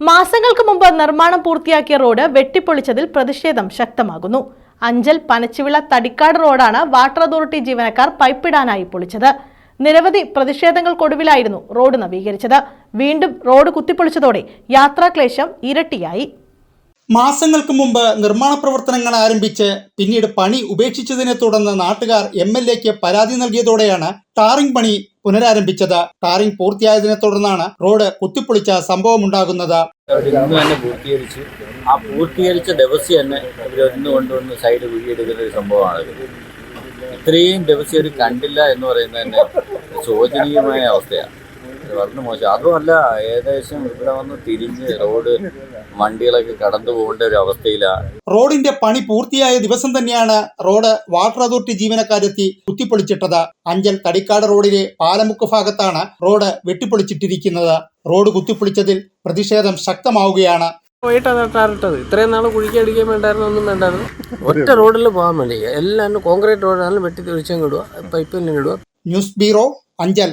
മാസങ്ങൾക്ക് മുമ്പ് നിർമ്മാണം പൂർത്തിയാക്കിയ റോഡ് വെട്ടിപ്പൊളിച്ചതിൽ പ്രതിഷേധം ശക്തമാകുന്നു. അഞ്ചൽ പനച്ചിവിള തടിക്കാട് റോഡാണ് വാട്ടർ അതോറിറ്റി ജീവനക്കാർ പൈപ്പിടാനായി പൊളിച്ചത്. നിരവധി പ്രതിഷേധങ്ങൾക്കൊടുവിലായിരുന്നു റോഡ് നവീകരിച്ചത്. വീണ്ടും റോഡ് കുത്തിപ്പൊളിച്ചതോടെ യാത്രാക്ലേശം ഇരട്ടിയായി. മാസങ്ങൾക്ക് മുമ്പ് നിർമ്മാണ പ്രവർത്തനങ്ങൾ ആരംഭിച്ച് പിന്നീട് പണി ഉപേക്ഷിച്ചതിനെ തുടർന്ന് നാട്ടുകാർ എം എൽ എക്ക് പരാതി നൽകിയതോടെയാണ് ടാറിംഗ് പണി പുനരാരംഭിച്ചത്. ടാറിംഗ് പൂർത്തിയായതിനെ തുടർന്നാണ് റോഡ് കുത്തിപ്പൊളിച്ച സംഭവമുണ്ടാകുന്നത് ഉണ്ടാകുന്നത്. ആ പൂർത്തീകരിച്ച ദിവസം തന്നെ ഇവർ ഒന്ന് കൊണ്ടുവന്ന് സൈഡ് കുഴിയെടുക്കുന്ന ഒരു സംഭവമാണ് ഇത്. ഇത്രയും ദിവസം ഒരു കണ്ടില്ല എന്ന് പറയുന്നത് തന്നെ ശോചനീയമായ അവസ്ഥയാണ്. വളരെ മോശം. അതുമല്ല ഏകദേശം ഇവിടെ വന്ന് തിരിഞ്ഞ് റോഡ് വണ്ടികളൊക്കെ കടന്നു പോകേണ്ട ഒരു അവസ്ഥയിലാണ് റോഡിന്റെ പണി പൂർത്തിയായ ദിവസം തന്നെയാണ് റോഡ് വാട്ടർ അതോറിറ്റി ജീവനക്കാരെത്തി കുത്തിപ്പൊളിച്ചിട്ടത്. അഞ്ചൽ തടിക്കാട് റോഡിലെ പാലമുക്ക് ഭാഗത്താണ് റോഡ് വെട്ടിപ്പൊളിച്ചിട്ടിരിക്കുന്നത്. റോഡ് കുത്തിപ്പൊളിച്ചതിൽ പ്രതിഷേധം ശക്തമാവുകയാണ്. ഇത്രയും നാൾ കുഴിക്കടിക്കാൻ വേണ്ടായിരുന്നു ഒന്നും വേണ്ടായിരുന്നു. ഒറ്റ റോഡിൽ പോകാൻ വേണ്ടി എല്ലാം കോൺക്രീറ്റ് റോഡാണെങ്കിലും വെട്ടി തെളിച്ചും കിടുക പൈപ്പ് തന്നെ ഇടുക. News bureau Anchal.